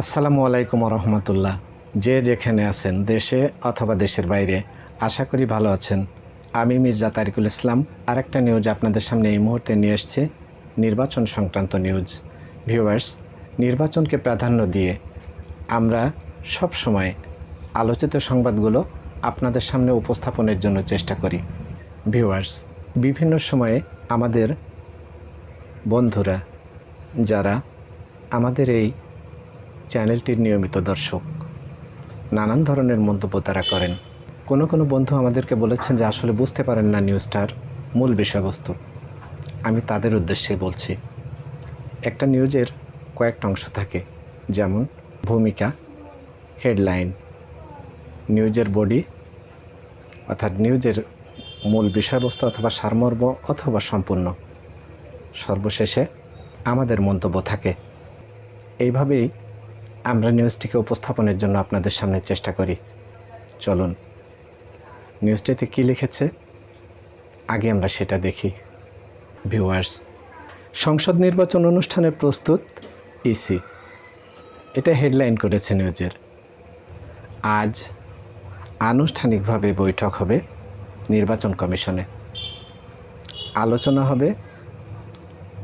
আসসালামু আলাইকুম রহমতুল্লাহ যে যেখানে আছেন, দেশে অথবা দেশের বাইরে, আশা করি ভালো আছেন। আমি মির্জা তারিকুল ইসলাম। আরেকটা নিউজ আপনাদের সামনে এই মুহূর্তে নিয়ে এসেছি। নির্বাচন সংক্রান্ত নিউজ ভিউয়ার্স নির্বাচনকে প্রাধান্য দিয়ে আমরা সব সময় আলোচিত সংবাদগুলো আপনাদের সামনে উপস্থাপনের জন্য চেষ্টা করি। ভিউয়ার্স বিভিন্ন সময়ে আমাদের বন্ধুরা, যারা আমাদের এই চ্যানেলটির নিয়মিত দর্শক, নানান ধরনের মন্তব্য তারা করেন। কোনো কোনো বন্ধু আমাদেরকে বলেছেন যে আসলে বুঝতে পারেন না নিউজটার মূল বিষয়বস্তু। আমি তাদের উদ্দেশ্যে বলছি, একটা নিউজের কয়েকটা অংশ থাকে, যেমন ভূমিকা, হেডলাইন, নিউজের বডি, অর্থাৎ নিউজের মূল বিষয়বস্তু অথবা সারমর্ম অথবা সম্পূর্ণ। সর্বশেষে আমাদের মন্তব্য থাকে। এইভাবেই আমরা নিউজটিকে উপস্থাপনের জন্য আপনাদের সামনে চেষ্টা করি। চলুন, নিউজটিতে কী লিখেছে? আগে আমরা সেটা দেখি। ভিউয়ার্স সংসদ নির্বাচন অনুষ্ঠানের প্রস্তুত ইসি এটা হেডলাইন করেছে নিউজের আজ আনুষ্ঠানিকভাবে বৈঠক হবে নির্বাচন কমিশনে। আলোচনা হবে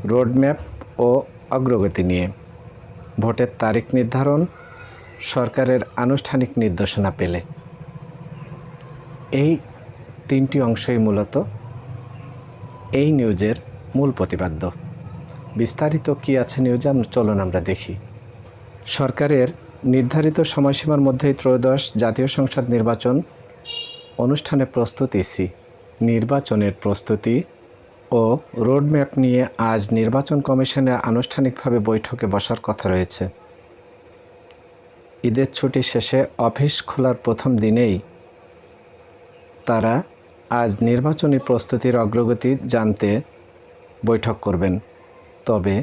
রোডম্যাপ ও অগ্রগতি নিয়ে। ভোটের তারিখ নির্ধারণ, সরকারের আনুষ্ঠানিক নির্দেশনা পেলে। এই তিনটি অংশই মূলত এই নিউজের মূল প্রতিপাদ্য। বিস্তারিত কি আছে নিউজে চলুন আমরা দেখি। সরকারের নির্ধারিত সময়সীমার মধ্যেই ত্রয়োদশ জাতীয় সংসদ নির্বাচন অনুষ্ঠানে প্রস্তুতি সি। নির্বাচনের প্রস্তুতি ও রোডম্যাপ নিয়ে আজ নির্বাচন কমিশনে আনুষ্ঠানিকভাবে বৈঠকে বসার কথা রয়েছে। ঈদের ছুটি শেষে অফিস খোলার প্রথম দিনেই তারা আজ নির্বাচনী প্রস্তুতির অগ্রগতি জানতে বৈঠক করবেন। তবে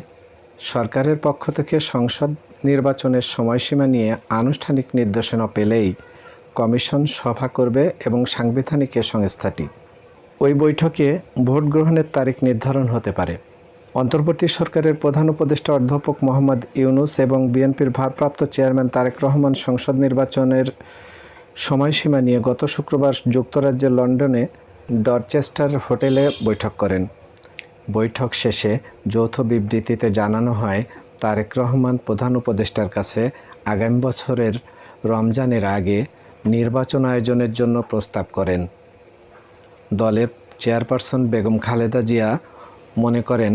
সরকারের পক্ষ থেকে সংসদ নির্বাচনের সময়সীমা নিয়ে আনুষ্ঠানিক নির্দেশনা পেলেই কমিশন সভা করবে এবং সাংবিধানিক এ সংস্থাটি। ওই বৈঠকে ভোট গ্রহণের তারিখ নির্ধারণ হতে পারে। অন্তর্বর্তী সরকারের প্রধান উপদেষ্টা অধ্যাপক মোহাম্মদ ইউনুস এবং বিএনপির ভারপ্রাপ্ত চেয়ারম্যান তারেক রহমান সংসদ নির্বাচনের সময়সীমা নিয়ে গত শুক্রবার যুক্তরাজ্যের লন্ডনে ডরচেস্টার হোটেলে বৈঠক করেন। বৈঠক শেষে যৌথ বিবৃতিতে জানানো হয়, তারেক রহমান প্রধান উপদেষ্টার কাছে আগামী বছরের রমজানের আগে নির্বাচন আয়োজনের জন্য প্রস্তাব করেন। দলের চেয়ারপারসন বেগম খালেদা জিয়া মনে করেন,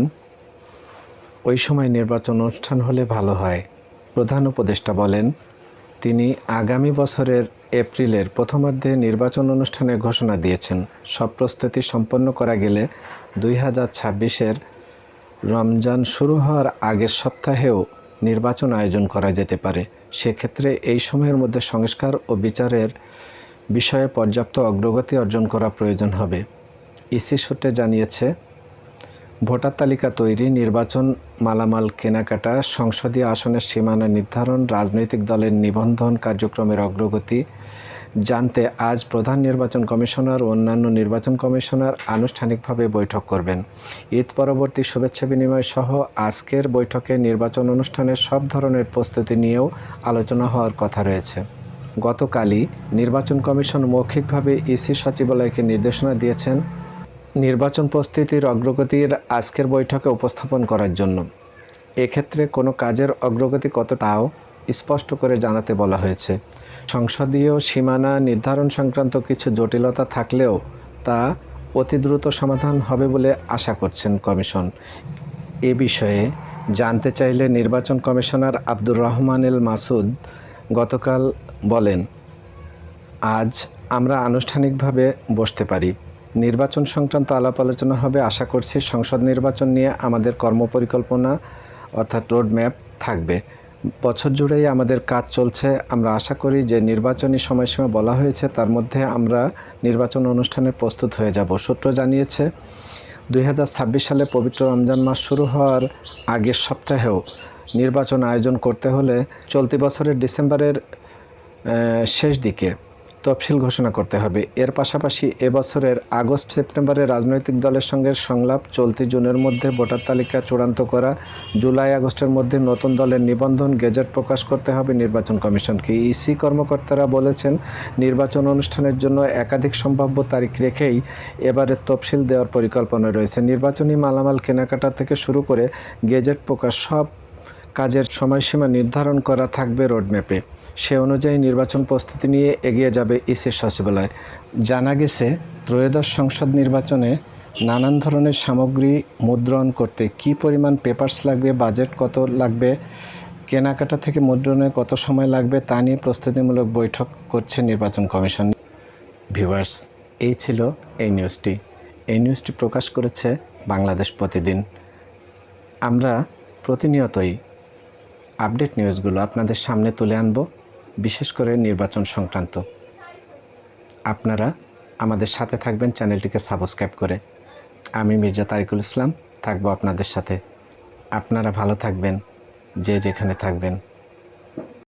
ওই সময় নির্বাচন অনুষ্ঠান হলে ভালো হয়। প্রধান উপদেষ্টা বলেন, তিনি আগামী বছরের এপ্রিলের প্রথমার্ধে নির্বাচন অনুষ্ঠানের ঘোষণা দিয়েছেন। সব প্রস্তুতি সম্পন্ন করা গেলে দুই হাজার ছাব্বিশের রমজান শুরু হওয়ার আগের সপ্তাহেও নির্বাচন আয়োজন করা যেতে পারে। সেক্ষেত্রে এই সময়ের মধ্যে সংস্কার ও বিচারের বিষয়ে পর্যাপ্ত অগ্রগতি অর্জন করা প্রয়োজন হবে। ইসি সূত্রে জানিয়েছে ভোটার তালিকা তৈরি, নির্বাচন মালামাল কেনাকাটা, সংসদীয় আসনের সীমানা নির্ধারণ, রাজনৈতিক দলের নিবন্ধন কার্যক্রমের অগ্রগতি। জানতে আজ প্রধান নির্বাচন কমিশনার ও অন্যান্য নির্বাচন কমিশনার আনুষ্ঠানিকভাবে বৈঠক করবেন। ঈদ পরবর্তী শুভেচ্ছা বিনিময় সহ আজকের বৈঠকে নির্বাচন অনুষ্ঠানের সব ধরনের প্রস্তুতি নিয়েও আলোচনা হওয়ার কথা রয়েছে। গতকালই নির্বাচন কমিশন মৌখিকভাবে ইসি সচিবালয়কে নির্দেশনা দিয়েছেন নির্বাচন প্রস্তুতির অগ্রগতির আজকের বৈঠকে উপস্থাপন করার জন্য। এক্ষেত্রে কোনো কাজের অগ্রগতি কতটাও স্পষ্ট করে জানাতে বলা হয়েছে। সংসদীয় সীমানা নির্ধারণ সংক্রান্ত কিছু জটিলতা থাকলেও তা অতি দ্রুত সমাধান হবে বলে আশা করছেন কমিশন। এ বিষয়ে জানতে চাইলে নির্বাচন কমিশনার আব্দুর রহমান এল মাসুদ গতকাল বলেন, আজ আমরা আনুষ্ঠানিকভাবে বসতে পারি। নির্বাচন সংক্রান্ত আলাপ আলোচনা হবে। আশা করছি সংসদ নির্বাচন নিয়ে আমাদের কর্মপরিকল্পনা অর্থাৎ রোডম্যাপ থাকবে। বছর জুড়েই আমাদের কাজ চলছে। আমরা আশা করি যে নির্বাচনী সময়সীমা বলা হয়েছে, তার মধ্যে আমরা নির্বাচন অনুষ্ঠানে প্রস্তুত হয়ে যাব। সূত্র জানিয়েছে, দুই হাজার ছাব্বিশ সালে পবিত্র রমজান মাস শুরু হওয়ার আগের সপ্তাহেও নির্বাচন আয়োজন করতে হলে চলতি বছরের ডিসেম্বরের শেষ দিকে তফসিল ঘোষণা করতে হবে। এর পাশাপাশি এবছরের আগস্ট সেপ্টেম্বরে রাজনৈতিক দলের সঙ্গে সংলাপ, চলতি জুনের মধ্যে ভোটার তালিকা চূড়ান্ত করা, জুলাই আগস্টের মধ্যে নতুন দলের নিবন্ধন গেজেট প্রকাশ করতে হবে নির্বাচন কমিশনকে। ইসি কর্মকর্তারা বলেছেন, নির্বাচন অনুষ্ঠানের জন্য একাধিক সম্ভাব্য তারিখ রেখেই এবারে তফসিল দেওয়ার পরিকল্পনা রয়েছে। নির্বাচনী মালামাল কেনাকাটা থেকে শুরু করে গেজেট প্রকাশ সব কাজের সময়সীমা নির্ধারণ করা থাকবে রোডম্যাপে। সে অনুযায়ী নির্বাচন প্রস্তুতি নিয়ে এগিয়ে যাবে ইসির সচিবালয়। জানা গেছে, ত্রয়োদশ সংসদ নির্বাচনে নানান ধরনের সামগ্রী মুদ্রণ করতে কি পরিমাণ পেপারস লাগবে, বাজেট কত লাগবে, কেনাকাটা থেকে মুদ্রণে কত সময় লাগবে, তা নিয়ে প্রস্তুতিমূলক বৈঠক করছে নির্বাচন কমিশন। ভিউয়ার্স, এই ছিল এই নিউজটি। এই নিউজটি প্রকাশ করেছে বাংলাদেশ প্রতিদিন। আমরা প্রতিনিয়তই আপডেট নিউজগুলো আপনাদের সামনে তুলে আনব, বিশেষ করে নির্বাচন সংক্রান্ত। আপনারা আমাদের সাথে থাকবেন, চ্যানেলটিকে সাবস্ক্রাইব করে। আমি মির্জা তারিকুল ইসলাম, থাকব আপনাদের সাথে। আপনারা ভালো থাকবেন, যে যেখানে থাকবেন।